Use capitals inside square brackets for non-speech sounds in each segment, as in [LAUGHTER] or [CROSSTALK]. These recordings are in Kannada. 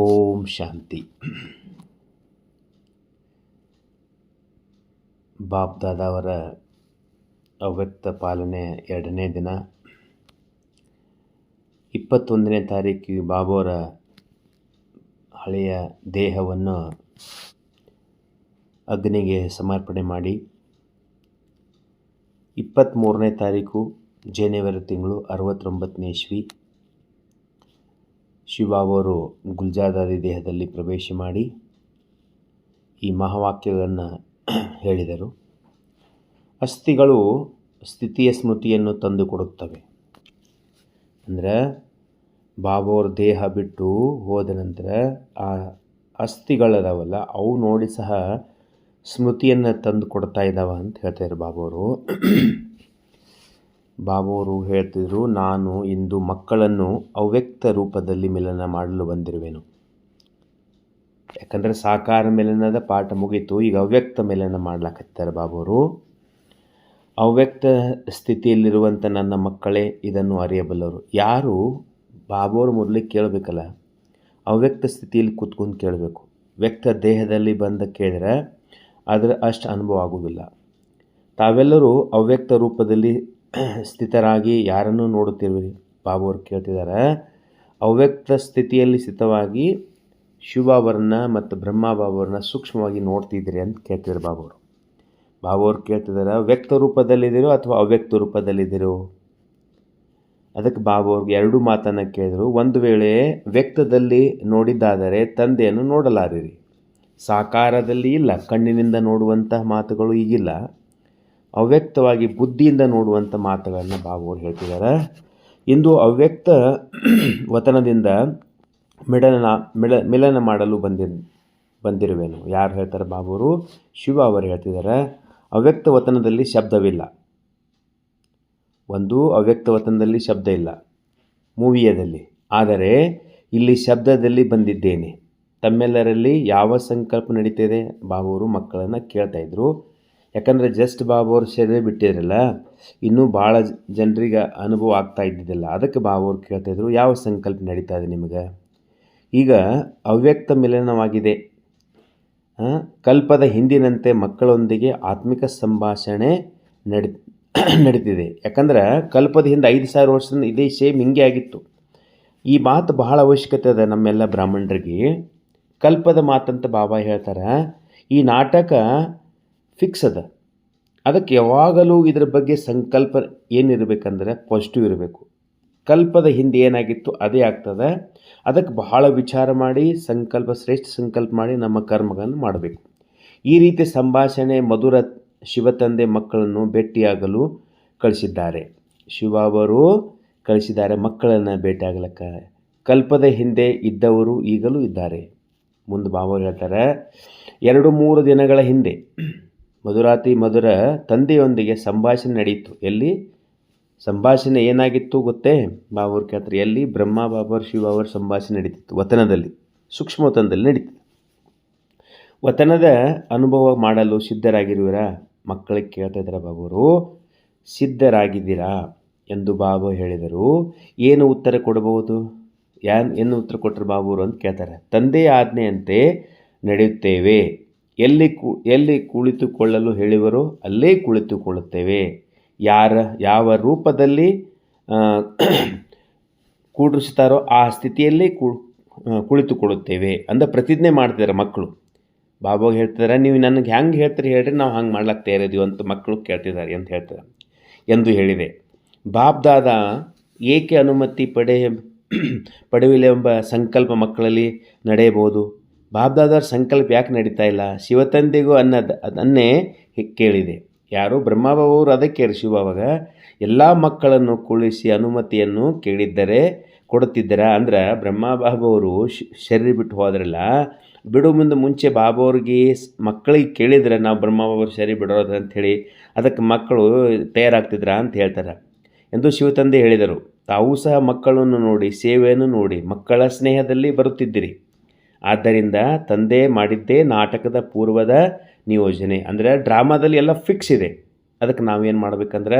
ಓಂ ಶಾಂತಿ ಬಾಪ್ ದಾದಾವರ ಅವ್ಯಕ್ತ ಪಾಲನೆ ಎರಡನೇ ದಿನ, ಇಪ್ಪತ್ತೊಂದನೇ ತಾರೀಕಿಗೆ ಬಾಬೋರ ಹಳೆಯ ದೇಹವನ್ನು ಅಗ್ನಿಗೆ ಸಮರ್ಪಣೆ ಮಾಡಿ ಇಪ್ಪತ್ತ್ಮೂರನೇ ತಾರೀಕು, ಜನವರಿ ತಿಂಗಳು ಅರವತ್ತೊಂಬತ್ತನೇ ಇಸ್ವಿ ಶಿವಬಾಬರು ಗುಲ್ಜಾದಾದಿ ದೇಹದಲ್ಲಿ ಪ್ರವೇಶ ಮಾಡಿ ಈ ಮಹಾವಾಕ್ಯಗಳನ್ನು ಹೇಳಿದರು. ಅಸ್ಥಿಗಳು ಸ್ಥಿತಿಯ ಸ್ಮೃತಿಯನ್ನು ತಂದುಕೊಡುತ್ತವೆ ಅಂದರೆ ಬಾಬೋರ್ ದೇಹ ಬಿಟ್ಟು ಹೋದ ನಂತರ ಆ ಅಸ್ಥಿಗಳದಾವಲ್ಲ ಅವು ನೋಡಿ ಸಹ ಸ್ಮೃತಿಯನ್ನು ತಂದು ಕೊಡ್ತಾ ಇದ್ದಾವ ಅಂತ ಹೇಳ್ತಾರೆ ಬಾಬೋರು. ಬಾಬೋರು ಹೇಳ್ತಿದ್ರು, ನಾನು ಇಂದು ಮಕ್ಕಳನ್ನು ಅವ್ಯಕ್ತ ರೂಪದಲ್ಲಿ ಮಿಲನ ಮಾಡಲು ಬಂದಿರುವೆನು. ಯಾಕಂದರೆ ಸಾಕಾರ ಮಿಲನದ ಪಾಠ ಮುಗೀತು, ಈಗ ಅವ್ಯಕ್ತ ಮಿಲನ ಮಾಡ್ಲಾಕತ್ತಾರೆ ಬಾಬೋರು. ಅವ್ಯಕ್ತ ಸ್ಥಿತಿಯಲ್ಲಿರುವಂಥ ನನ್ನ ಮಕ್ಕಳೇ, ಇದನ್ನು ಅರಿಯಬಲ್ಲವರು ಯಾರು? ಬಾಬೋರು ಮೊದಲಿಗೆ ಕೇಳಬೇಕಲ್ಲ, ಅವ್ಯಕ್ತ ಸ್ಥಿತಿಯಲ್ಲಿ ಕೂತ್ಕೊಂಡು ಕೇಳಬೇಕು. ವ್ಯಕ್ತ ದೇಹದಲ್ಲಿ ಬಂದ ಕೇಳಿದ್ರೆ, ಅದರ ಅಷ್ಟು ಅನುಭವ ಆಗುವುದಿಲ್ಲ ತಾವೆಲ್ಲರೂ ಅವ್ಯಕ್ತ ರೂಪದಲ್ಲಿ [CLEARS THROAT] ಸ್ಥಿತರಾಗಿ ಯಾರನ್ನು ನೋಡುತ್ತಿರುವಿರಿ? ಅವ್ರು ಕೇಳ್ತಿದ್ದಾರೆ. ಅವ್ಯಕ್ತ ಸ್ಥಿತಿಯಲ್ಲಿ ಸ್ಥಿತವಾಗಿ ಶಿವಬಾಬರನ್ನ ಮತ್ತು ಬ್ರಹ್ಮ ಬಾಬರನ್ನ ಸೂಕ್ಷ್ಮವಾಗಿ ನೋಡ್ತಿದ್ದೀರಿ ಅಂತ ಕೇಳ್ತಿದ್ದಾರೆ ಬಾಬುವರು. ಬಾಬುವ್ರು ಕೇಳ್ತಿದ್ದಾರೆ ವ್ಯಕ್ತ ರೂಪದಲ್ಲಿದ್ದೀರೋ ಅಥವಾ ಅವ್ಯಕ್ತ ರೂಪದಲ್ಲಿದ್ದೀರೋ? ಅದಕ್ಕೆ ಬಾಬು ಅವ್ರಿಗೆ ಎರಡು ಮಾತನ್ನು ಕೇಳಿದರು. ಒಂದು ವೇಳೆ ವ್ಯಕ್ತದಲ್ಲಿ ನೋಡಿದ್ದಾದರೆ ತಂದೆಯನ್ನು ನೋಡಲಾರಿರಿ. ಸಾಕಾರದಲ್ಲಿ ಇಲ್ಲ, ಕಣ್ಣಿನಿಂದ ನೋಡುವಂತಹ ಮಾತುಗಳು ಈಗಿಲ್ಲ. ಅವ್ಯಕ್ತವಾಗಿ ಬುದ್ಧಿಯಿಂದ ನೋಡುವಂಥ ಮಾತುಗಳನ್ನು ಬಾಬುವರು ಹೇಳ್ತಿದ್ದಾರೆ. ಇಂದು ಅವ್ಯಕ್ತ ವತನದಿಂದ ಮಿಡನ ಮಿಳ, ಮಿಲನ ಮಾಡಲು ಬಂದಿ, ಬಂದಿರುವೆನು. ಯಾರು ಹೇಳ್ತಾರೆ ಬಾಬುವರು ಶಿವ ಅವರು ಹೇಳ್ತಿದ್ದಾರೆ. ಅವ್ಯಕ್ತ ವತನದಲ್ಲಿ ಶಬ್ದವಿಲ್ಲ. ಒಂದು, ಅವ್ಯಕ್ತ ವತನದಲ್ಲಿ ಶಬ್ದ ಇಲ್ಲ. ಮೂವಿಯದಲ್ಲಿ. ಆದರೆ, ಇಲ್ಲಿ ಶಬ್ದದಲ್ಲಿ ಬಂದಿದ್ದೇನೆ. ತಮ್ಮೆಲ್ಲರಲ್ಲಿ ಯಾವ ಸಂಕಲ್ಪ ನಡೀತಿದೆ? ಬಾಬುವರು ಮಕ್ಕಳನ್ನು ಕೇಳ್ತಾಯಿದ್ರು ಯಾಕಂದರೆ ಜಸ್ಟ್ ಬಾಬು ಅವ್ರ ಸೇವೆ ಬಿಟ್ಟಿದ್ರಲ್ಲ, ಇನ್ನೂ ಭಾಳ ಜನರಿಗೆ ಅನುಭವ ಆಗ್ತಾ ಇದ್ದಿದ್ದಿಲ್ಲ. ಅದಕ್ಕೆ ಬಾಬುವ್ರು ಕೇಳ್ತಾಯಿದ್ರು ಯಾವ ಸಂಕಲ್ಪ ನಡೀತಾ ಇದೆ ನಿಮಗೆ? ಈಗ ಅವ್ಯಕ್ತ ಮಿಲನವಾಗಿದೆ. ಕಲ್ಪದ ಹಿಂದಿನಂತೆ ಮಕ್ಕಳೊಂದಿಗೆ ಆತ್ಮಿಕ ಸಂಭಾಷಣೆ ನಡಿ, [CLEARS THROAT] ನಡೀತಿದೆ. ಯಾಕಂದ್ರೆ ಕಲ್ಪದ ಹಿಂದೆ ಐದು ಸಾವಿರ ವರ್ಷದಿಂದ ಇದೇ ಸೇಮ್ ಹಿಂಗೆ ಆಗಿತ್ತು. ಈ ಮಾತು ಬಹಳ ಅವಶ್ಯಕತೆ ಅದ ನಮ್ಮೆಲ್ಲ ಬ್ರಾಹ್ಮಣರಿಗೆ. ಕಲ್ಪದ ಮಾತಂತ ಬಾಬಾ ಹೇಳ್ತಾರೆ, ಈ ನಾಟಕ ಫಿಕ್ಸ್ ಅದ ಅದಕ್ಕೆ ಯಾವಾಗಲೂ ಇದ್ರ ಬಗ್ಗೆ ಸಂಕಲ್ಪ ಏನಿರಬೇಕಂದ್ರೆ ಪಾಸಿಟಿವ್ ಇರಬೇಕು. ಕಲ್ಪದ ಹಿಂದೆ ಏನಾಗಿತ್ತು, ಅದೇ ಆಗ್ತದೆ. ಅದಕ್ಕೆ ಬಹಳ ವಿಚಾರ ಮಾಡಿ, ಸಂಕಲ್ಪ, ಶ್ರೇಷ್ಠ ಸಂಕಲ್ಪ ಮಾಡಿ ನಮ್ಮ ಕರ್ಮಗಳನ್ನು ಮಾಡಬೇಕು. ಈ ರೀತಿ ಸಂಭಾಷಣೆ ಮಧುರ ಶಿವತಂದೆ ಮಕ್ಕಳನ್ನು ಭೇಟಿಯಾಗಲು ಕಳಿಸಿದ್ದಾರೆ. ಶಿವ ಅವರು ಕಳಿಸಿದ್ದಾರೆ ಮಕ್ಕಳನ್ನು ಭೇಟಿಯಾಗಲಕ್ಕ. ಕಲ್ಪದ ಹಿಂದೆ ಇದ್ದವರು ಈಗಲೂ ಇದ್ದಾರೆ. ಮುಂದೆ ಬಾಬರು ಹೇಳ್ತಾರೆ, ಎರಡು ಮೂರು ದಿನಗಳ ಹಿಂದೆ. ಮಧುರಾತಿ ಮಧುರ ತಂದೆಯೊಂದಿಗೆ ಸಂಭಾಷಣೆ ನಡೆಯಿತು ಎಲ್ಲಿ? ಸಂಭಾಷಣೆ ಏನಾಗಿತ್ತು ಗೊತ್ತೇ? ಬಾಬರ್ ಕೇಳ್ತಾರೆ ಎಲ್ಲಿ? ಬ್ರಹ್ಮ, ಬಾಬರ್, ಶಿವ ಅವರ ಸಂಭಾಷಣೆ ನಡೀತಿತ್ತು. ವತನದಲ್ಲಿ ಸೂಕ್ಷ್ಮ ವತನದಲ್ಲಿ ನಡೀತಿತ್ತು. ವತನದ ಅನುಭವ ಮಾಡಲು ಸಿದ್ಧರಾಗಿರುವಿರಾ? ಮಕ್ಕಳಿಗೆ ಕೇಳ್ತಾ ಇದ್ದಾರೆ ಬಾಬರು? ಸಿದ್ಧರಾಗಿದ್ದೀರಾ? ಎಂದು ಬಾಬು ಹೇಳಿದರು. ಏನು ಉತ್ತರ ಕೊಡಬಹುದು? ಯಾನ್ ಏನು ಉತ್ತರ ಕೊಟ್ಟರು ಬಾಬುರು ಅಂತ ಕೇಳ್ತಾರೆ. ತಂದೆಯ ಆಜ್ಞೆಯಂತೆ ನಡೆಯುತ್ತೇವೆ. ಎಲ್ಲಿ ಕು, ಎಲ್ಲಿ ಕುಳಿತುಕೊಳ್ಳಲು ಹೇಳಿವರೋ ಅಲ್ಲೇ ಕುಳಿತುಕೊಳ್ಳುತ್ತೇವೆ. ಯಾರ, ಯಾವ ರೂಪದಲ್ಲಿ ಕೂಡಿಸ್ತಾರೋ ಆ ಸ್ಥಿತಿಯಲ್ಲಿ ಕುಳಿತುಕೊಳ್ಳುತ್ತೇವೆ ಅಂತ ಪ್ರತಿಜ್ಞೆ ಮಾಡ್ತಿದ್ದಾರೆ ಮಕ್ಕಳು. ಬಾಬಾಗೆ ಹೇಳ್ತಿದ್ದಾರೆ, ನೀವು ನನಗೆ ಹೆಂಗೆ ಹೇಳ್ತೀರಿ ಹೇಳ್ರಿ, ನಾವು ಹಂಗೆ ಮಾಡ್ಲಕ್ಕೆ ತಯಾರಿದ್ದೀವಿ ಅಂತ ಮಕ್ಕಳು ಕೇಳ್ತಿದ್ದಾರೆ ಅಂತ ಹೇಳ್ತಾರೆ, ಎಂದು ಹೇಳಿದೆ. ಬಾಬ್ದಾದ ಏಕೆ ಅನುಮತಿ ಪಡೆ ಪಡೆಯಲಿ ಎಂಬ ಸಂಕಲ್ಪ ಮಕ್ಕಳಲ್ಲಿ ನಡೆಯಬಹುದು? ಬಾಬ್ದಾದರ ಸಂಕಲ್ಪ ಯಾಕೆ ನಡೀತಾ ಇಲ್ಲ? ಶಿವತಂದೆಗೂ ಅನ್ನದ ಅದನ್ನೇ ಕೇಳಿದೆ. ಯಾರು? ಬ್ರಹ್ಮಬಾಬವರು ಅದಕ್ಕೆ ಕೇಳಿ ಶಿವವಾಗ ಎಲ್ಲ ಮಕ್ಕಳನ್ನು ಕುಳಿಸಿ ಅನುಮತಿಯನ್ನು ಕೇಳಿದ್ದರೆ ಕೊಡುತ್ತಿದ್ದರ? ಅಂದ್ರೆ ಬ್ರಹ್ಮಬಾಬವರು ಶರೀರ ಬಿಟ್ಟು ಹೋದ್ರಲ್ಲ, ಬಿಡು ಮುಂದೆ ಮುಂಚೆ ಬಾಬವ್ರಿಗೆ ಮಕ್ಕಳಿಗೆ ಕೇಳಿದ್ರೆ ನಾವು ಬ್ರಹ್ಮಬಾಬರು ಶರೀರ ಬಿಡೋದು ಅಂಥೇಳಿ ಅದಕ್ಕೆ ಮಕ್ಕಳು ತಯಾರಾಗ್ತಿದ್ರ ಅಂತ ಹೇಳ್ತಾರೆ ಎಂದು ಶಿವತಂದೆ ಹೇಳಿದರು. ತಾವು ಸಹ ಮಕ್ಕಳನ್ನು ನೋಡಿ, ಸೇವೆಯನ್ನು ನೋಡಿ, ಮಕ್ಕಳ ಸ್ನೇಹದಲ್ಲಿ ಬರುತ್ತಿದ್ದಿರಿ. ಆದ್ದರಿಂದ ತಂದೆ ಮಾಡಿದ್ದೇ ನಾಟಕದ ಪೂರ್ವದ ನಿಯೋಜನೆ. ಅಂದರೆ ಡ್ರಾಮಾದಲ್ಲಿ ಎಲ್ಲ ಫಿಕ್ಸ್ ಇದೆ. ಅದಕ್ಕೆ ನಾವೇನು ಮಾಡ್ಬೇಕಂದ್ರೆ,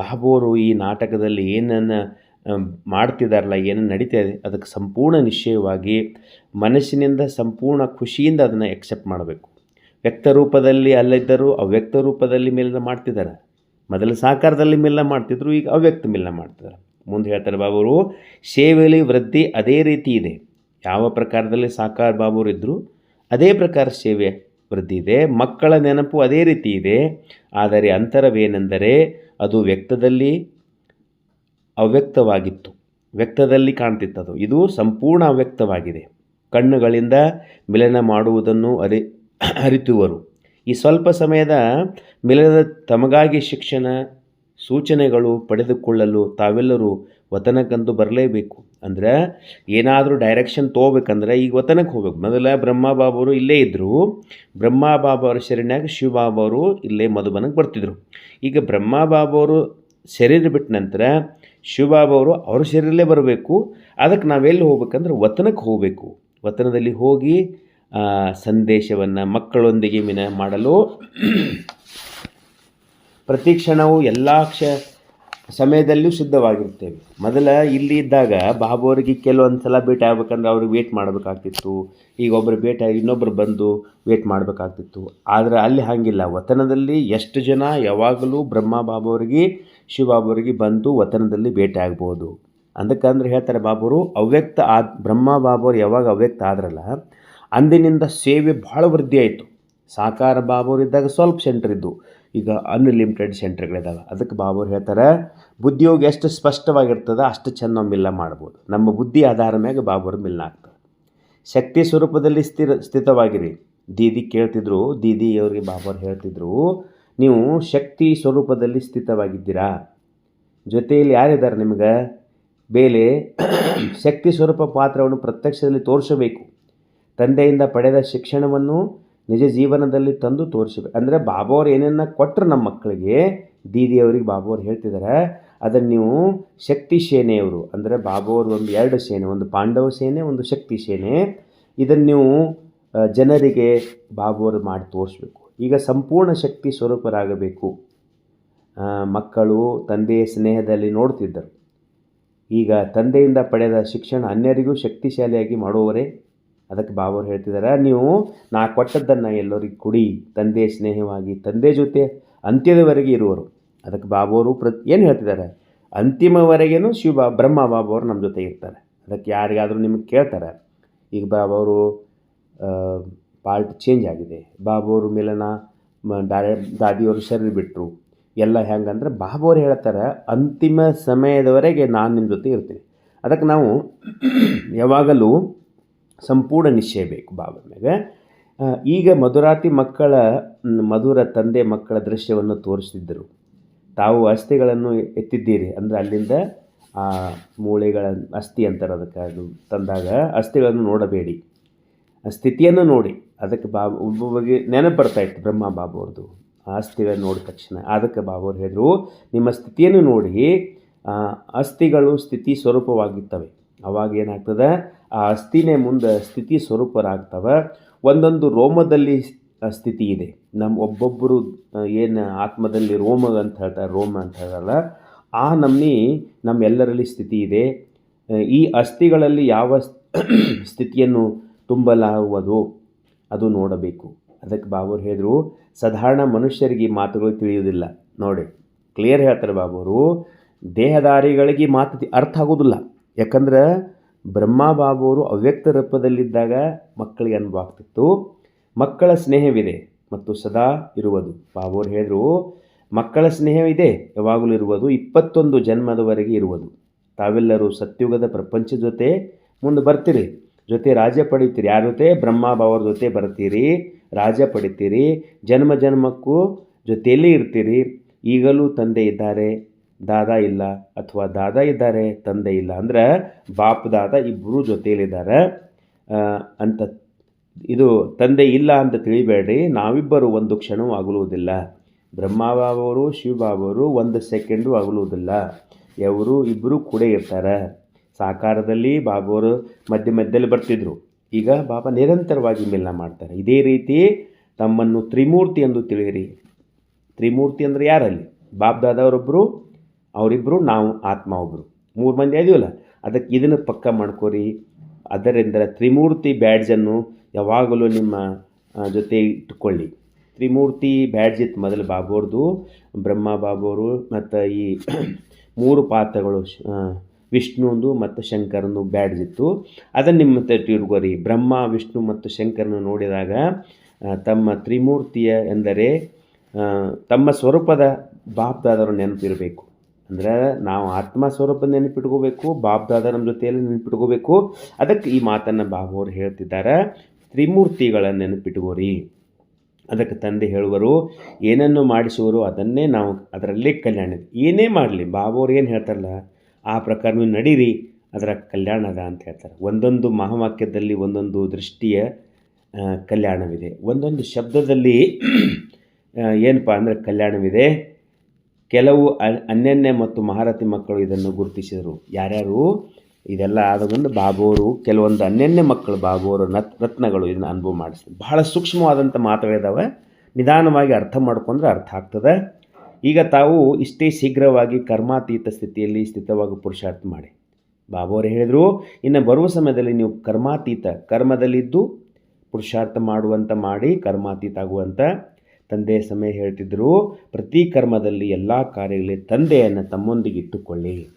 ಬಾಬುವರು ಈ ನಾಟಕದಲ್ಲಿ ಏನನ್ನು ಮಾಡ್ತಿದ್ದಾರಲ್ಲ ಏನು ನಡೀತಾ ಇದೆ, ಅದಕ್ಕೆ ಸಂಪೂರ್ಣ ನಿಶ್ಚಯವಾಗಿ ಮನಸ್ಸಿನಿಂದ ಸಂಪೂರ್ಣ ಖುಷಿಯಿಂದ ಅದನ್ನು ಎಕ್ಸೆಪ್ಟ್ ಮಾಡಬೇಕು. ವ್ಯಕ್ತ ರೂಪದಲ್ಲಿ ಅಲ್ಲಿದ್ದರೂ ಅವ್ಯಕ್ತ ರೂಪದಲ್ಲಿ ಮೇಲಿಂದ ಮಾಡ್ತಿದ್ದಾರೆ ಮೊದಲು ಸಾಕಾರದಲ್ಲಿ ಮಿಲನ ಮಾಡ್ತಿದ್ರು, ಈಗ ಅವ್ಯಕ್ತ ಮಿಲನ ಮಾಡ್ತಿದ್ದಾರೆ ಮುಂದೆ ಹೇಳ್ತಾರೆ ಬಾಬುರು ಸೇವೆಯಲ್ಲಿ ವೃದ್ಧಿ ಅದೇ ರೀತಿ ಇದೆ. ಯಾವ ಪ್ರಕಾರದಲ್ಲಿ ಸಾಕಾರ ಬಾಬುರಿದ್ದರು ಅದೇ ಪ್ರಕಾರ ಸೇವೆ ವೃದ್ಧಿ ಇದೆ, ಮಕ್ಕಳ ನೆನಪು ಅದೇ ರೀತಿ ಇದೆ. ಆದರೆ ಅಂತರವೇನೆಂದರೆ ಅದು ವ್ಯಕ್ತದಲ್ಲಿ ಅವ್ಯಕ್ತವಾಗಿತ್ತು, ವ್ಯಕ್ತದಲ್ಲಿ ಕಾಣ್ತಿತ್ತದು. ಇದು ಸಂಪೂರ್ಣ ಅವ್ಯಕ್ತವಾಗಿದೆ. ಕಣ್ಣುಗಳಿಂದ ಮಿಲನ ಮಾಡುವುದನ್ನು ಅರಿ, ಅರಿತುವರು. ಈ ಸ್ವಲ್ಪ ಸಮಯದ ಮಿಲನದ ತಮಗಾಗಿ ಶಿಕ್ಷಣ ಸೂಚನೆಗಳು ಪಡೆದುಕೊಳ್ಳಲು ತಾವೆಲ್ಲರೂ ವತನಕ್ಕಂತೂ ಬರಲೇಬೇಕು. ಅಂದ್ರೆ ಏನಾದರೂ ಡೈರೆಕ್ಷನ್ ತೊಗೋಬೇಕಂದ್ರೆ ಈಗ ವತನಕ್ಕೆ ಹೋಗ್ಬೇಕು. ಮೊದಲ ಬ್ರಹ್ಮ ಬಾಬವರು ಇಲ್ಲೇ ಇದ್ದರು ಬ್ರಹ್ಮ ಬಾಬಾವರ ಶರಣಾಗ ಶಿವಬಾಬವರು ಇಲ್ಲೇ ಮಧುಬನಕ್ಕೆ ಬರ್ತಿದ್ರು. ಈಗ ಬ್ರಹ್ಮ ಬಾಬವರು ಶರೀರ ಬಿಟ್ಟ ನಂತರ ಶಿವಬಾಬವರು ಅವ್ರ ಶರೀರಲ್ಲೇ ಬರಬೇಕು. ಅದಕ್ಕೆ ನಾವೆಲ್ಲಿ ಹೋಗ್ಬೇಕಂದ್ರೆ ವತನಕ್ಕೆ ಹೋಗಬೇಕು. ವತನದಲ್ಲಿ ಹೋಗಿ ಸಂದೇಶವನ್ನು ಮಕ್ಕಳೊಂದಿಗೆ ಮಿನ ಮಾಡಲು [CLEARS THROAT] ಪ್ರತಿ ಕ್ಷಣವು ಎಲ್ಲ ಕ್ಷ ಸಮಯದಲ್ಲಿಯೂ ಶುದ್ಧವಾಗಿರ್ತೇವೆ. ಮೊದಲ ಇಲ್ಲಿ ಇದ್ದಾಗ ಬಾಬುವರಿಗೆ ಕೆಲವೊಂದು ಸಲ ಭೇಟಿ ಆಗ್ಬೇಕಂದ್ರೆ ಅವ್ರಿಗೆ ವೇಟ್ ಮಾಡಬೇಕಾಗ್ತಿತ್ತು. ಈಗ ಒಬ್ಬರು ಭೇಟಿಯಾಗಿ ಇನ್ನೊಬ್ಬರು ಬಂದು ವೇಟ್ ಮಾಡಬೇಕಾಗ್ತಿತ್ತು. ಆದರೆ ಅಲ್ಲಿ ಹಾಗಿಲ್ಲ. ವತನದಲ್ಲಿ ಎಷ್ಟು ಜನ ಯಾವಾಗಲೂ ಬ್ರಹ್ಮ ಬಾಬುವರಿಗೆ ಶಿವಬಾಬುವರಿಗೆ ಬಂದು ವತನದಲ್ಲಿ ಭೇಟಿ ಆಗ್ಬೋದು. ಅದಕ್ಕಂದ್ರೆ ಹೇಳ್ತಾರೆ ಬಾಬುರು, ಅವ್ಯಕ್ತ ಆದ, ಬ್ರಹ್ಮ ಬಾಬುರು ಯಾವಾಗ ಅವ್ಯಕ್ತ ಆದ್ರಲ್ಲ, ಅಂದಿನಿಂದ ಸೇವೆ ಭಾಳ ವೃದ್ಧಿ ಆಯಿತು. ಸಾಕಾರ ಬಾಬುರು ಇದ್ದಾಗ ಸ್ವಲ್ಪ ಸೆಂಟ್ರ್ ಇದ್ದು ಈಗ ಅನ್ಲಿಮಿಟೆಡ್ ಸೆಂಟ್ರ್ಗಳಿದ್ದಾವೆ ಅದಕ್ಕೆ ಬಾಬು ಹೇಳ್ತಾರೆ, ಬುದ್ಧಿಯೋಗ ಎಷ್ಟು ಸ್ಪಷ್ಟವಾಗಿರ್ತದೆ ಅಷ್ಟು ಚೆಂದ ಮಿಲ್ಲ ಮಾಡ್ಬೋದು. ನಮ್ಮ ಬುದ್ಧಿ ಆಧಾರ ಮ್ಯಾಗ ಬಾಬುರು ಮಿಲ್ನ ಆಗ್ತದೆ ಶಕ್ತಿ ಸ್ವರೂಪದಲ್ಲಿ ಸ್ಥಿರ, ಸ್ಥಿತವಾಗಿರಿ. ದೀದಿ ಕೇಳ್ತಿದ್ರು, ದೀದಿ ಅವ್ರಿಗೆ ಬಾಬಾರು ಹೇಳ್ತಿದ್ರು, ನೀವು ಶಕ್ತಿ ಸ್ವರೂಪದಲ್ಲಿ ಸ್ಥಿತವಾಗಿದ್ದೀರಾ? ಜೊತೆಯಲ್ಲಿ ಯಾರಿದ್ದಾರೆ ನಿಮ್ಗೆ? ಬೇಲೆ, ಶಕ್ತಿ ಸ್ವರೂಪ ಪಾತ್ರವನ್ನು ಪ್ರತ್ಯಕ್ಷದಲ್ಲಿ ತೋರಿಸಬೇಕು. ತಂದೆಯಿಂದ ಪಡೆದ ಶಿಕ್ಷಣವನ್ನು ನಿಜ ಜೀವನದಲ್ಲಿ ತಂದು ತೋರಿಸಬೇಕು. ಅಂದರೆ ಬಾಬಾವ್ರು ಏನನ್ನ ಕೊಟ್ಟರು ನಮ್ಮ ಮಕ್ಕಳಿಗೆ, ದೀದಿಯವ್ರಿಗೆ ಬಾಬಾವ್ರು ಹೇಳ್ತಿದ್ದಾರೆ ಅದನ್ನು ನೀವು ಶಕ್ತಿ ಸೇನೆಯವರು ಅಂದರೆ ಬಾಬಾವ್ರು ಒಂದು ಎರಡು ಸೇನೆ, ಒಂದು ಪಾಂಡವ ಸೇನೆ, ಒಂದು ಶಕ್ತಿ ಸೇನೆ, ಇದನ್ನು ನೀವು ಜನರಿಗೆ ಬಾಬಾವ್ರು ಮಾಡಿ ತೋರಿಸ್ಬೇಕು. ಈಗ ಸಂಪೂರ್ಣ ಶಕ್ತಿ ಸ್ವರೂಪರಾಗಬೇಕು. ಮಕ್ಕಳು ತಂದೆಯ ಸ್ನೇಹದಲ್ಲಿ ನೋಡ್ತಿದ್ದರು. ಈಗ ತಂದೆಯಿಂದ ಪಡೆದ ಶಿಕ್ಷಣ ಅನ್ಯರಿಗೂ ಶಕ್ತಿಶಾಲಿಯಾಗಿ ಮಾಡುವವರೇ ಅದಕ್ಕೆ ಬಾಬರು ಹೇಳ್ತಿದ್ದಾರೆ, ನೀವು ನಾ ಕೊಟ್ಟದ್ದನ್ನು ಎಲ್ಲರಿಗೆ ಕೊಡಿ, ತಂದೆ ಸ್ನೇಹವಾಗಿ, ತಂದೆ ಜೊತೆ ಅಂತ್ಯದವರೆಗೆ ಇರುವರು. ಅದಕ್ಕೆ ಬಾಬೋರು ಪ್ರತಿ ಏನು ಹೇಳ್ತಿದ್ದಾರೆ? ಅಂತಿಮವರೆಗೇನು ಶಿವ ಬ್ರಹ್ಮ ಬಾಬವರು ನಮ್ಮ ಜೊತೆ ಇರ್ತಾರೆ. ಅದಕ್ಕೆ ಯಾರಿಗಾದರೂ ನಿಮಗೆ ಕೇಳ್ತಾರೆ. ಈಗ ಬಾಬವರು ಪಾರ್ಟ್ ಚೇಂಜ್ ಆಗಿದೆ. ಬಾಬೋರು ಮೇಲನ ಡಾರೆ ದಾದಿಯವರು ಶರೀರ ಬಿಟ್ಟರು ಎಲ್ಲ ಹೆಂಗಂದ್ರೆ ಬಾಬೋರು ಹೇಳ್ತಾರೆ, ಅಂತಿಮ ಸಮಯದವರೆಗೆ ನಾನು ನಿಮ್ಮ ಜೊತೆ ಇರ್ತೀನಿ. ಅದಕ್ಕೆ ನಾವು [CLEARS THROAT] ಯಾವಾಗಲೂ ಸಂಪೂರ್ಣ ನಿಶ್ಚಯ ಬೇಕು ಮ್ಯಾಗ ಈಗ ಮಧುರಾತಿ ಮಕ್ಕಳ ಮಧುರ ತಂದೆ ಮಕ್ಕಳ ದೃಶ್ಯವನ್ನು ತೋರಿಸ್ತಿದ್ದರು. ತಾವು ಅಸ್ಥಿಗಳನ್ನು ಎತ್ತಿದ್ದೀರಿ. ಅಂದರೆ ಅಲ್ಲಿಂದ, ಆ, ಮೂಳೆಗಳ ಅಸ್ಥಿ ಅಂತಾರೆ ಅದಕ್ಕೆ, ಅದು ತಂದಾಗ ಅಸ್ಥಿಗಳನ್ನು ನೋಡಬೇಡಿ. ಸ್ಥಿತಿಯನ್ನು ನೋಡಿ. ಅದಕ್ಕೆ ಬಾಬು ಒಬ್ಬೊಬ್ಬಗೆ ನೆನಪು ಬರ್ತಾಯಿತ್ತು ಬ್ರಹ್ಮ ಬಾಬು ಅವ್ರದ್ದು. ಆ ಅಸ್ಥಿಗಳನ್ನು ನೋಡಿದ ತಕ್ಷಣ. ಅದಕ್ಕೆ ಬಾಬು ಅವ್ರು ಹೇಳಿದರು, ನಿಮ್ಮ ಸ್ಥಿತಿಯನ್ನು ನೋಡಿ. ಅಸ್ಥಿಗಳು ಸ್ಥಿತಿ ಸ್ವರೂಪವಾಗಿರ್ತವೆ ಅವಾಗ ಏನಾಗ್ತದೆ? ಆ, ಅಸ್ಥಿನೇ ಮುಂದೆ ಸ್ಥಿತಿ ಸ್ವರೂಪರಾಗ್ತವೆ. ಒಂದೊಂದು ರೋಮದಲ್ಲಿ ಸ್ಥಿತಿ ಇದೆ. ನಮ್ಮ ಒಬ್ಬೊಬ್ಬರು ಏನು ಆತ್ಮದಲ್ಲಿ ರೋಮ ಅಂತ ಹೇಳ್ತಾರೆ, ರೋಮ ಅಂತ ಹೇಳಲ್ಲ. ಆ ನಮ್ಮನಿ ನಮ್ಮೆಲ್ಲರಲ್ಲಿ ಸ್ಥಿತಿ ಇದೆ. ಈ ಅಸ್ಥಿಗಳಲ್ಲಿ ಯಾವ [CLEARS THROAT] ಸ್ಥಿತಿಯನ್ನು ತುಂಬಲಾಗುವುದು ಅದು ನೋಡಬೇಕು. ಅದಕ್ಕೆ ಬಾಬುರು ಹೇಳಿದ್ರು, ಸಾಧಾರಣ ಮನುಷ್ಯರಿಗೆ ಮಾತುಗಳು ತಿಳಿಯುವುದಿಲ್ಲ. ನೋಡಿ, ಕ್ಲಿಯರ್ ಹೇಳ್ತಾರೆ ಬಾಬುರು ದೇಹದಾರಿಗಳಿಗೆ ಮಾತು ಅರ್ಥ ಆಗೋದಿಲ್ಲ ಯಾಕಂದ್ರೆ ಬ್ರಹ್ಮ ಬಾಬುವರು ಅವ್ಯಕ್ತ ರೂಪದಲ್ಲಿದ್ದಾಗ ಮಕ್ಕಳಿಗೆ ಅನುಭವ ಆಗ್ತಿತ್ತು. ಮಕ್ಕಳ ಸ್ನೇಹವಿದೆ ಮತ್ತು ಸದಾ ಇರುವುದು. ಬಾಬುವರು ಹೇಳಿದ್ರು, ಮಕ್ಕಳ ಸ್ನೇಹವಿದೆ, ಯಾವಾಗಲೂ ಇರುವುದು, ಇಪ್ಪತ್ತೊಂದು ಜನ್ಮದವರೆಗೆ ಇರುವುದು. ತಾವೆಲ್ಲರೂ ಸತ್ಯುಗದ ಪ್ರಪಂಚ ಜೊತೆ ಮುಂದೆ ಬರ್ತೀರಿ. ಜೊತೆ ರಾಜ್ಯ ಪಡಿತೀರಿ. ಯಾರ ಜೊತೆ? ಬ್ರಹ್ಮ ಬಾಬರ ಜೊತೆ ಬರ್ತೀರಿ. ರಾಜ್ಯ ಪಡಿತೀರಿ. ಜನ್ಮ ಜನ್ಮಕ್ಕೂ ಜೊತೆಯಲ್ಲಿ ಇರ್ತೀರಿ. ಈಗಲೂ ತಂದೆ ಇದ್ದಾರೆ. ದಾದಾ ಇಲ್ಲ ಅಥವಾ ದಾದಾ ಇದ್ದಾರೆ, ತಂದೆ ಇಲ್ಲ. ಅಂದ್ರೆ ಬಾಪ್ ದಾದಾ ಇಬ್ಬರೂ ಜೊತೆಯಲ್ಲಿದ್ದಾರೆ. ಅಂತ ಇದು ತಂದೆ ಇಲ್ಲ ಅಂತ ತಿಳಿಬೇಡ್ರಿ ನಾವಿಬ್ಬರು ಒಂದು ಕ್ಷಣವೂ ಆಗಲುವುದಿಲ್ಲ ಬ್ರಹ್ಮಬಾಬವರು ಶಿವಬಾಬವರು ಒಂದು ಸೆಕೆಂಡು ಆಗಲುವುದಿಲ್ಲ ಎವರು ಇಬ್ಬರು ಕೂಡ ಇರ್ತಾರೆ. ಸಾಕಾರದಲ್ಲಿ ಬಾಬವರು ಮಧ್ಯ ಮಧ್ಯದಲ್ಲಿ ಬರ್ತಿದ್ರು. ಈಗ ಬಾಬಾ ನಿರಂತರವಾಗಿ ಮಿಲನ ಮಾಡ್ತಾರೆ. ಇದೇ ರೀತಿ ತಮ್ಮನ್ನು ತ್ರಿಮೂರ್ತಿ ಎಂದು ತಿಳಿಯಿರಿ. ತ್ರಿಮೂರ್ತಿ ಅಂದರೆ ಯಾರಲ್ಲಿ? ಬಾಬ್ ದಾದವರೊಬ್ಬರು ಅವರಿಬ್ಬರು ನಾವು, ಆತ್ಮ ಒಬ್ಬರು ಮೂರು ಮಂದಿ ಇದೀವಲ್ಲ? ಅದಕ್ಕೆ ಇದನ್ನು ಪಕ್ಕ ಮಾಡ್ಕೋರಿ. ಅದರಿಂದ ತ್ರಿಮೂರ್ತಿ ಬ್ಯಾಡ್ಜನ್ನು ಯಾವಾಗಲೂ ನಿಮ್ಮ ಜೊತೆ ಇಟ್ಟುಕೊಳ್ಳಿ. ತ್ರಿಮೂರ್ತಿ ಬ್ಯಾಡ್ಜ್ ಇತ್ತು ಮೊದಲು ಬಾಬೋರ್ದು ಬ್ರಹ್ಮ ಬಾಬೋರು ಮತ್ತು ಈ [CLEARS THROAT] ಮೂರು ಪಾತ್ರಗಳು ವಿಷ್ಣುಂದು ಮತ್ತು ಶಂಕರನು ಬ್ಯಾಡ್ಜ್ ಇತ್ತು. ಅದನ್ನು ನಿಮ್ಮ ಇಟ್ಕೋರಿ. ಬ್ರಹ್ಮ, ವಿಷ್ಣು ಮತ್ತು ಶಂಕರನ್ನು ನೋಡಿದಾಗ ತಮ್ಮ ತ್ರಿಮೂರ್ತಿಯ ಎಂದರೆ ತಮ್ಮ ಸ್ವರೂಪದ ಬಾಪ್ದಾದರು ನೆನಪಿರಬೇಕು. ಅಂದ್ರೆ ನಾವು ಆತ್ಮ ಸ್ವರೂಪ ನೆನಪಿಟ್ಕೋಬೇಕು ಬಾಬ್ದಾದ ನಮ್ಮ ಜೊತೆಯಲ್ಲಿ ನೆನಪಿಟ್ಕೋಬೇಕು. ಅದಕ್ಕೆ ಈ ಮಾತನ್ನು ಬಾಬು ಹೇಳ್ತಿದ್ದಾರೆ. ತ್ರಿಮೂರ್ತಿಗಳ ನೆನಪಿಟ್ಕೋರಿ. ಅದಕ್ಕೆ ತಂದೆ ಹೇಳುವರು ಏನನ್ನು ಮಾಡಿಸುವರು ಅದನ್ನೇ ನಾವು ಅದರಲ್ಲಿ ಕಲ್ಯಾಣ. ಏನೇ ಮಾಡಲಿ ಬಾಬು ಅವ್ರು ಏನು ಹೇಳ್ತಾರಲ್ಲ, ಆ ಪ್ರಕಾರ ನೀವು ನಡೀರಿ, ಅದರ ಕಲ್ಯಾಣ ಅದ ಅಂತ ಹೇಳ್ತಾರೆ. ಒಂದೊಂದು ಮಹಾವಾಕ್ಯದಲ್ಲಿ ಒಂದೊಂದು ದೃಷ್ಟಿಯ ಕಲ್ಯಾಣವಿದೆ. ಒಂದೊಂದು ಶಬ್ದದಲ್ಲಿ ಏನಪ್ಪ ಅಂದರೆ ಕಲ್ಯಾಣವಿದೆ. ಕೆಲವು ಅನ್ಯನ್ಯ ಮತ್ತು ಮಹಾರಥಿ ಮಕ್ಕಳು ಇದನ್ನು ಗುರುತಿಸಿದರು. ಯಾರ್ಯಾರು? ಇದೆಲ್ಲ ಆದಗೊಂಡು ಬಾಬೋರು, ಕೆಲವೊಂದು ಅನ್ಯನ್ಯ ಮಕ್ಕಳು ಬಾಬೋರು ನತ್, ರತ್ನಗಳು ಇದನ್ನು ಅನುಭವ ಮಾಡಿಸ್ತಾರೆ ಬಹಳ ಸೂಕ್ಷ್ಮವಾದಂಥ ಮಾತುಗಳಿದ್ದಾವೆ ನಿಧಾನವಾಗಿ ಅರ್ಥ ಮಾಡ್ಕೊಂಡ್ರೆ ಅರ್ಥ ಆಗ್ತದೆ. ಈಗ ತಾವು ಇಷ್ಟೇ ಶೀಘ್ರವಾಗಿ ಕರ್ಮಾತೀತ ಸ್ಥಿತಿಯಲ್ಲಿ ಸ್ಥಿತವಾಗಿ ಪುರುಷಾರ್ಥ ಮಾಡಿ. ಬಾಬೋರು ಹೇಳಿದರು, ಇನ್ನು ಬರುವ ಸಮಯದಲ್ಲಿ ನೀವು ಕರ್ಮಾತೀತ, ಕರ್ಮದಲ್ಲಿದ್ದು ಪುರುಷಾರ್ಥ ಮಾಡುವಂಥ ಮಾಡಿ, ಕರ್ಮಾತೀತ ಆಗುವಂಥ ತಂದೆಯ ಸಮಯ ಹೇಳ್ತಿದ್ರು, ಪ್ರತಿ ಕರ್ಮದಲ್ಲಿ ಎಲ್ಲ ಕಾರ್ಯಗಳಲ್ಲಿ ತಂದೆಯನ್ನು ತಮ್ಮೊಂದಿಗೆ ಇಟ್ಟುಕೊಳ್ಳಿ.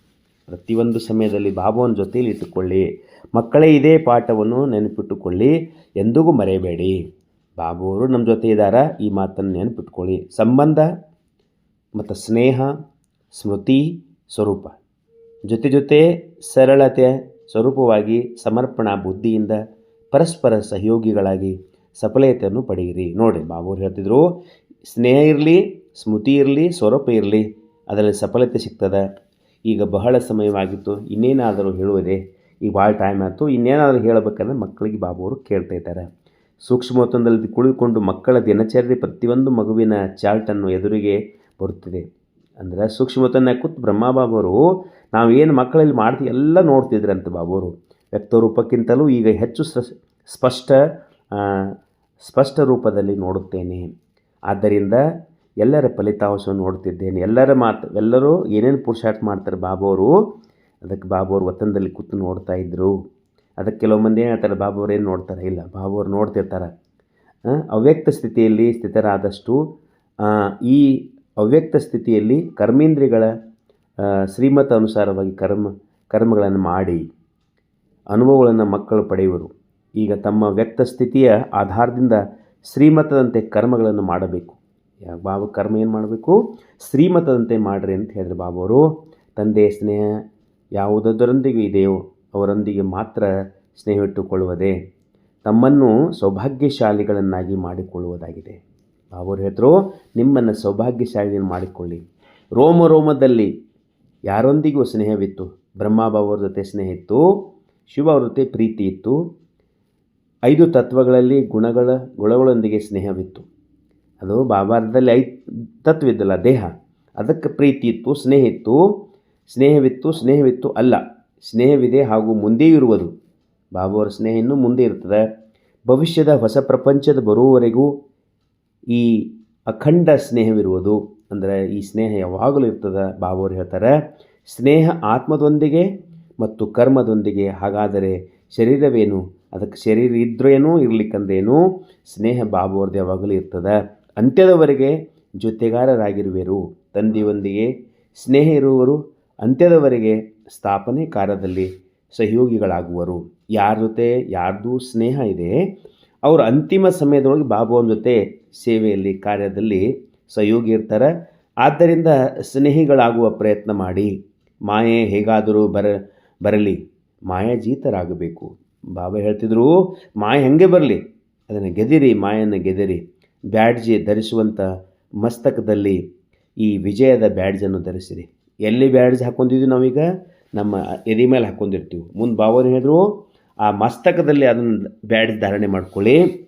ಪ್ರತಿಯೊಂದು ಸಮಯದಲ್ಲಿ ಬಾಬುವನ ಜೊತೆಯಲ್ಲಿ ಇಟ್ಟುಕೊಳ್ಳಿ. ಮಕ್ಕಳೇ ಇದೇ ಪಾಠವನ್ನು ನೆನಪಿಟ್ಟುಕೊಳ್ಳಿ. ಎಂದಿಗೂ ಮರೆಯಬೇಡಿ. ಬಾಬು ಅವರು ನಮ್ಮ ಜೊತೆ ಇದ್ದಾರ. ಈ ಮಾತನ್ನು ನೆನಪಿಟ್ಕೊಳ್ಳಿ ಸಂಬಂಧ ಮತ್ತು ಸ್ನೇಹ, ಸ್ಮೃತಿ, ಸ್ವರೂಪ. ಜೊತೆ ಜೊತೆ ಸರಳತೆ, ಸ್ವರೂಪವಾಗಿ ಸಮರ್ಪಣಾ ಬುದ್ಧಿಯಿಂದ ಪರಸ್ಪರ ಸಹಯೋಗಿಗಳಾಗಿ ಸಫಲತೆಯನ್ನು ಪಡೆಯಿರಿ. ನೋಡಿ, ಬಾಬುರು ಹೇಳ್ತಿದ್ರು, ಸ್ನೇಹ ಇರಲಿ, ಸ್ಮೃತಿ ಇರಲಿ ಸ್ವರೂಪ ಇರಲಿ, ಅದರಲ್ಲಿ ಸಫಲತೆ ಸಿಗ್ತದೆ. ಈಗ ಬಹಳ ಸಮಯವಾಗಿತ್ತು, ಇನ್ನೇನಾದರೂ ಹೇಳುವುದೇ? ಈಗ ಭಾಳ ಟೈಮ್ ಆಯಿತು, ಇನ್ನೇನಾದರೂ ಹೇಳಬೇಕಂದ್ರೆ ಮಕ್ಕಳಿಗೆ ಬಾಬುವರು ಕೇಳ್ತಾ ಇದ್ದಾರೆ. ಸೂಕ್ಷ್ಮತ್ವದಲ್ಲಿ ಕುಳಿತುಕೊಂಡು ಮಕ್ಕಳ ದಿನಚರ್ಯ ಪ್ರತಿಯೊಂದು ಮಗುವಿನ ಚಾರ್ಟನ್ನು ಎದುರಿಗೆ ಬರುತ್ತಿದೆ. ಅಂದರೆ ಸೂಕ್ಷ್ಮತನ ಕೂತು ಬ್ರಹ್ಮಬಾಬರು ನಾವು ಏನು ಮಕ್ಕಳಲ್ಲಿ ಮಾಡ್ತೀವಿ ಎಲ್ಲ ನೋಡ್ತಿದ್ರಂತೆ ಬಾಬುವರು ವ್ಯಕ್ತ ರೂಪಕ್ಕಿಂತಲೂ ಈಗ ಹೆಚ್ಚು ಸ್ಪಷ್ಟ ಸ್ಪಷ್ಟ ರೂಪದಲ್ಲಿ ನೋಡುತ್ತೇನೆ. ಆದ್ದರಿಂದ ಎಲ್ಲರ ಫಲಿತಾಂಶವನ್ನು ನೋಡುತ್ತಿದ್ದೇನೆ. ಎಲ್ಲರ ಮಾತು ಎಲ್ಲರೂ ಏನೇನು ಪುರುಷಾರ್ಥ ಮಾಡ್ತಾರೆ ಬಾಬುವರು ಅದಕ್ಕೆ ಬಾಬುವರು ವತನದಲ್ಲಿ ಕೂತು ನೋಡ್ತಾ ಇದ್ದರು ಅದಕ್ಕೆ ಕೆಲವು ಮಂದಿ ಹೇಳ್ತಾರೆ ಬಾಬುವ್ರು ಏನು ನೋಡ್ತಾರೆ? ಇಲ್ಲ ಬಾಬುವ್ರು ನೋಡ್ತಿರ್ತಾರೆ. ಆ, ಅವ್ಯಕ್ತ ಸ್ಥಿತಿಯಲ್ಲಿ ಸ್ಥಿತರಾದಷ್ಟು ಈ ಅವ್ಯಕ್ತ ಸ್ಥಿತಿಯಲ್ಲಿ ಕರ್ಮೇಂದ್ರಿಗಳ ಶ್ರೀಮತ ಅನುಸಾರವಾಗಿ ಕರ್ಮ ಕರ್ಮಗಳನ್ನು ಮಾಡಿ ಅನುಭವಗಳನ್ನು ಮಕ್ಕಳು ಪಡೆಯುವರು. ಈಗ ತಮ್ಮ ವ್ಯಕ್ತ ಸ್ಥಿತಿಯ ಆಧಾರದಿಂದ ಶ್ರೀಮತದಂತೆ ಕರ್ಮಗಳನ್ನು ಮಾಡಬೇಕು. ಬಾಬು, ಕರ್ಮ ಏನು ಮಾಡಬೇಕು? ಶ್ರೀಮತದಂತೆ ಮಾಡಿರಿ ಅಂತ ಹೇಳಿದ್ರು ಬಾಬು ಅವರು. ತಂದೆಯ ಸ್ನೇಹ ಯಾವುದರೊಂದಿಗೆ ಇದೆಯೋ ಅವರೊಂದಿಗೆ ಮಾತ್ರ ಸ್ನೇಹವಿಟ್ಟುಕೊಳ್ಳುವುದೇ. ತಮ್ಮನ್ನು ಸೌಭಾಗ್ಯಶಾಲಿಗಳನ್ನಾಗಿ ಮಾಡಿಕೊಳ್ಳುವುದಾಗಿದೆ. ಬಾಬುರು ಹೇಳಿದ್ರು, ನಿಮ್ಮನ್ನು ಸೌಭಾಗ್ಯಶಾಲಿಯನ್ನು ಮಾಡಿಕೊಳ್ಳಿ. ರೋಮ ರೋಮದಲ್ಲಿ ಯಾರೊಂದಿಗೂ ಸ್ನೇಹವಿತ್ತು? ಬ್ರಹ್ಮಬಾಬವ್ರ ಜೊತೆ ಸ್ನೇಹ ಇತ್ತು, ಶಿವ ಅವ್ರ ಜೊತೆ ಪ್ರೀತಿ ಇತ್ತು ಐದು ತತ್ವಗಳಲ್ಲಿ ಗುಣಗಳ, ಗುಣಗಳೊಂದಿಗೆ ಸ್ನೇಹವಿತ್ತು. ಅದು ಬಾಬಾರದಲ್ಲಿ ಐದು ತತ್ವವಿದ್ದಲ್ಲ ದೇಹ. ಅದಕ್ಕೆ ಪ್ರೀತಿ ಇತ್ತು, ಸ್ನೇಹ ಇತ್ತು. ಸ್ನೇಹವಿತ್ತು ಸ್ನೇಹವಿತ್ತು ಅಲ್ಲ. ಸ್ನೇಹವಿದೆ ಹಾಗೂ ಮುಂದೆಯೂ ಇರುವುದು. ಬಾಬುವರ ಸ್ನೇಹ ಇನ್ನೂ ಮುಂದೆ ಇರ್ತದೆ ಭವಿಷ್ಯದ ಹೊಸ ಪ್ರಪಂಚದ ಬರುವವರೆಗೂ ಈ ಅಖಂಡ ಸ್ನೇಹವಿರುವುದು. ಅಂದರೆ ಈ ಸ್ನೇಹ ಯಾವಾಗಲೂ ಇರ್ತದೆ ಬಾಬುವರು ಹೇಳ್ತಾರೆ. ಸ್ನೇಹ ಆತ್ಮದೊಂದಿಗೆ ಮತ್ತು ಕರ್ಮದೊಂದಿಗೆ. ಹಾಗಾದರೆ ಶರೀರವೇನು? ಅದಕ್ಕೆ ಶರೀರ ಇದ್ರೇನೂ ಇರಲಿಕ್ಕಂದ್ರೇನು ಸ್ನೇಹ ಬಾಬುವ್ರದ್ದು ಯಾವಾಗಲೂ ಇರ್ತದೆ. ಅಂತ್ಯದವರೆಗೆ ಜೊತೆಗಾರರಾಗಿರುವೆರು. ತಂದೆಯೊಂದಿಗೆ ಸ್ನೇಹ ಇರುವವರು ಅಂತ್ಯದವರೆಗೆ ಸ್ಥಾಪನೆ ಕಾರ್ಯದಲ್ಲಿ ಸಹಯೋಗಿಗಳಾಗುವರು. ಯಾರ ಜೊತೆ ಯಾರ್ದು ಸ್ನೇಹ ಇದೆ, ಅವರು ಅಂತಿಮ ಸಮಯದೊಳಗೆ ಬಾಬುವನ ಜೊತೆ ಸೇವೆಯಲ್ಲಿ, ಕಾರ್ಯದಲ್ಲಿ ಸಹಯೋಗಿ ಇರ್ತಾರೆ. ಆದ್ದರಿಂದ ಸ್ನೇಹಿಗಳಾಗುವ ಪ್ರಯತ್ನ ಮಾಡಿ. ಮಾಯೆ ಹೇಗಾದರೂ ಬರ, ಬರಲಿ. ಮಾಯಾಜೀತರಾಗಬೇಕು. ಬಾಬಾ ಹೇಳ್ತಿದ್ರು, ಮಾಯ ಹೆಂಗೆ ಬರಲಿ? ಅದನ್ನು ಗೆದಿರಿ ಮಾಯನ್ನು ಗೆದಿರಿ. ಬ್ಯಾಡ್ಜಿ ಧರಿಸುವಂಥ ಮಸ್ತಕದಲ್ಲಿ ಈ ವಿಜಯದ ಬ್ಯಾಡ್ಜನ್ನು ಧರಿಸಿರಿ. ಎಲ್ಲಿ ಬ್ಯಾಡ್ಜ್ ಹಾಕ್ಕೊಂಡಿದ್ವಿ ನಾವೀಗ? ನಮ್ಮ ಎದೆ ಮೇಲೆ ಹಾಕ್ಕೊಂಡಿರ್ತೀವಿ. ಮುಂದೆ ಬಾಬಾರು ಹೇಳಿದ್ರು, ಆ ಮಸ್ತಕದಲ್ಲಿ ಅದನ್ನು ಬ್ಯಾಡ್ಜ್ ಧಾರಣೆ ಮಾಡ್ಕೊಳ್ಳಿ.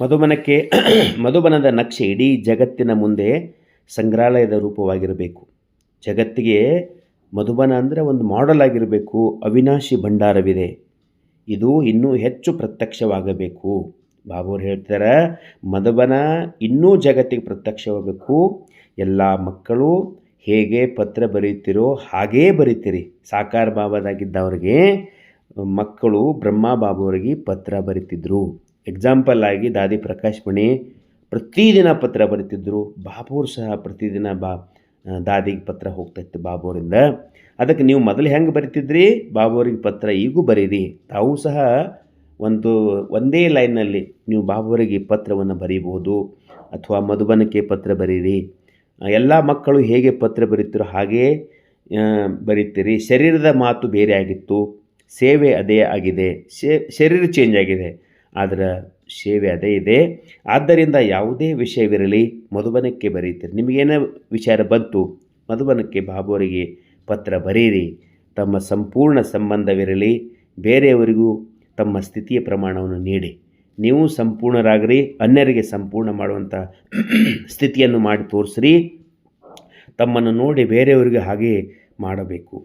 ಮಧುಬನಕ್ಕೆ [CLEARS THROAT] ಮಧುಬನದ ನಕ್ಷೆ ಇಡೀ ಜಗತ್ತಿನ ಮುಂದೆ ಸಂಗ್ರಹಾಲಯದ ರೂಪವಾಗಿರಬೇಕು. ಜಗತ್ತಿಗೆ ಮಧುಬನ ಅಂದರೆ ಒಂದು ಮಾಡೆಲ್ ಆಗಿರಬೇಕು. ಅವಿನಾಶಿ ಭಂಡಾರವಿದೆ. ಇದು ಇನ್ನೂ ಹೆಚ್ಚು ಪ್ರತ್ಯಕ್ಷವಾಗಬೇಕು. ಬಾಬುವ್ರು ಹೇಳ್ತಾರೆ ಮಧುಬನ ಇನ್ನೂ ಜಗತ್ತಿಗೆ ಪ್ರತ್ಯಕ್ಷವಾಗಬೇಕು. ಎಲ್ಲ ಮಕ್ಕಳು ಹೇಗೆ ಪತ್ರ ಬರೀತಿರೋ ಹಾಗೇ ಬರೀತೀರಿ. ಸಾಕಾರ ಬಾಬಾದಾಗಿದ್ದವ್ರಿಗೆ, ಮಕ್ಕಳು ಬ್ರಹ್ಮ ಬಾಬುವರಿಗೆ ಪತ್ರ ಬರೀತಿದ್ರು. ಎಕ್ಸಾಂಪಲ್ ಆಗಿ ದಾದಿ ಪ್ರಕಾಶ್ ಮಣಿ ಪ್ರತಿದಿನ ಪತ್ರ ಬರೀತಿದ್ರು. ಬಾಬೂರು ಸಹ ಪ್ರತಿದಿನ ಬಾ, ದಾದಿಗೆ ಪತ್ರ ಹೋಗ್ತಾಯಿತ್ತು ಬಾಬುವರಿಂದ. ಅದಕ್ಕೆ ನೀವು ಮೊದಲು ಹೆಂಗೆ ಬರಿತಿದ್ರಿ? ಬಾಬುವರಿಗೆ ಪತ್ರ ಈಗೂ ಬರೀರಿ. ತಾವು ಸಹ ಒಂದು, ಒಂದೇ ಲೈನ್ನಲ್ಲಿ ನೀವು ಬಾಬುವರಿಗೆ ಪತ್ರವನ್ನು ಬರೀಬೋದು ಅಥವಾ ಮಧುಬನಕ್ಕೆ ಪತ್ರ ಬರೀರಿ. ಎಲ್ಲ ಮಕ್ಕಳು ಹೇಗೆ ಪತ್ರ ಬರೀತಿರೋ ಹಾಗೇ ಬರೀತೀರಿ. ಶರೀರದ ಮಾತು ಬೇರೆ ಆಗಿತ್ತು. ಸೇವೆ ಅದೇ ಆಗಿದೆ. ಶರೀರ ಚೇಂಜ್ ಆಗಿದೆ. ಆದರೆ ಸೇವೆ ಅದೇ ಇದೆ. ಆದ್ದರಿಂದ ಯಾವುದೇ ವಿಷಯವಿರಲಿ, ಮಧುಬನಕ್ಕೆ ಬರೀತೀರಿ. ನಿಮಗೇನೋ ವಿಚಾರ ಬಂತು, ಮಧುಬನಕ್ಕೆ ಬಾಬುವರಿಗೆ ಪತ್ರ ಬರೀರಿ ತಮ್ಮ ಸಂಪೂರ್ಣ ಸಂಬಂಧವಿರಲಿ. ಬೇರೆಯವರಿಗೂ ತಮ್ಮ ಸ್ಥಿತಿಯ ಪ್ರಮಾಣವನ್ನು ನೀಡಿ. ನೀವು ಸಂಪೂರ್ಣರಾಗ್ರಿ. ಅನ್ಯರಿಗೆ ಸಂಪೂರ್ಣ ಮಾಡುವಂಥ ಸ್ಥಿತಿಯನ್ನು ಮಾಡಿ ತೋರಿಸ್ರಿ. ತಮ್ಮನ್ನು ನೋಡಿ ಬೇರೆಯವರಿಗೆ ಹಾಗೆ ಮಾಡಬೇಕು.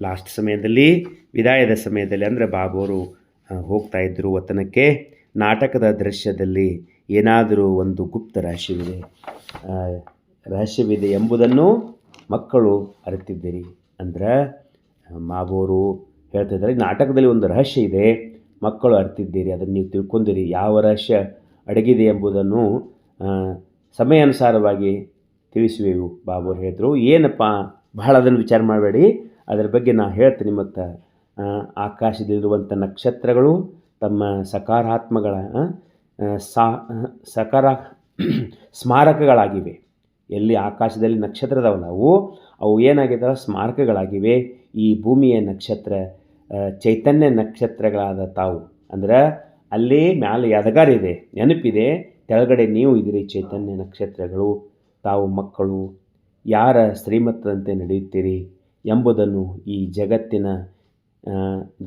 ಲಾಸ್ಟ್ ಸಮಯದಲ್ಲಿ, ವಿದಾಯದ ಸಮಯದಲ್ಲಿ ಅಂದರೆ ಹೋಗ್ತಾ ಇದ್ದರು ವತನಕ್ಕೆ ನಾಟಕದ ದೃಶ್ಯದಲ್ಲಿ ಏನಾದರೂ ಒಂದು ಗುಪ್ತ ರಹಸ್ಯವಿದೆ ರಹಸ್ಯವಿದೆ ಎಂಬುದನ್ನು ಮಕ್ಕಳು ಅರಿತಿದ್ದೀರಿ. ಅಂದ್ರೆ ಮಾಬೋರು ಹೇಳ್ತಾ ಇದ್ದಾರೆ, ನಾಟಕದಲ್ಲಿ ಒಂದು ರಹಸ್ಯ ಇದೆ, ಮಕ್ಕಳು ಅರ್ತಿದ್ದೀರಿ, ಅದನ್ನು ನೀವು ತಿಳ್ಕೊಂಡಿರಿ, ಯಾವ ರಹಸ್ಯ ಅಡಗಿದೆ ಎಂಬುದನ್ನು ಸಮಯ ಸಮಯಾನುಸಾರವಾಗಿ ತಿಳಿಸುವೆವು ಬಾಬೋರು ಹೇಳಿದರು. ಏನಪ್ಪ, ಬಹಳ ಅದನ್ನು ವಿಚಾರ ಮಾಡಬೇಡಿ. ಅದರ ಬಗ್ಗೆ ನಾನು ಹೇಳ್ತೀನಿ ಮತ್ತು ಆಕಾಶದಲ್ಲಿರುವಂಥ ನಕ್ಷತ್ರಗಳು, ತಮ್ಮ ಸಕಾರಾತ್ಮಗಳ ಸಾ ಸಕಾರ ಸ್ಮಾರಕಗಳಾಗಿವೆ. ಎಲ್ಲಿ ಆಕಾಶದಲ್ಲಿ ನಕ್ಷತ್ರದವಲ್ಲ ಅವು ಅವು ಏನಾಗಿದ್ದಾವೆ? ಸ್ಮಾರಕಗಳಾಗಿವೆ. ಈ ಭೂಮಿಯ ನಕ್ಷತ್ರ ಚೈತನ್ಯ ನಕ್ಷತ್ರಗಳಾದ ತಾವು. ಅಂದ್ರೆ ಅಲ್ಲಿ ಮ್ಯಾಲೆ ಎದಗಾರಿದೆ ನೆನಪಿದೆ. ಕೆಳಗಡೆ ನೀವು ಇದ್ದೀರಿ ಚೈತನ್ಯ ನಕ್ಷತ್ರಗಳು, ತಾವು ಮಕ್ಕಳು, ಯಾರ ಶ್ರೀಮತ್ತದಂತೆ ನಡೆಯುತ್ತೀರಿ ಎಂಬುದನ್ನು ಈ ಜಗತ್ತಿನ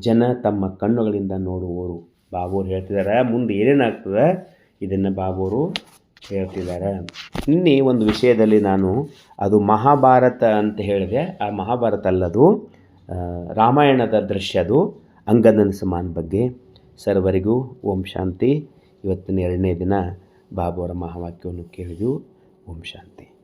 ಜನ ತಮ್ಮ ಕಣ್ಣುಗಳಿಂದ ನೋಡುವವರು. ಬಾಬೂರು ಹೇಳ್ತಿದ್ದಾರೆ, ಮುಂದೆ ಏನೇನಾಗ್ತದೆ? ಇದನ್ನು ಬಾಬುರು ಹೇಳ್ತಿದ್ದಾರೆ. ನಿನ್ನೆ ಒಂದು ವಿಷಯದಲ್ಲಿ ನಾನು ಅದು ಮಹಾಭಾರತ ಅಂತ ಹೇಳಿದೆ. ಆ ಮಹಾಭಾರತ ಅಲ್ಲದು ರಾಮಾಯಣದ ದೃಶ್ಯ ಅದು. ಅಂಗದನ ಸಮಾನ ಬಗ್ಗೆ ಸರ್ವರಿಗೂ ಓಂ ಶಾಂತಿ. ಇವತ್ತಿನ ಎರಡನೇ ದಿನ ಬಾಬುವರ ಮಹಾವಾಕ್ಯವನ್ನು ಕೇಳಿದೆವು. ಓಂ ಶಾಂತಿ.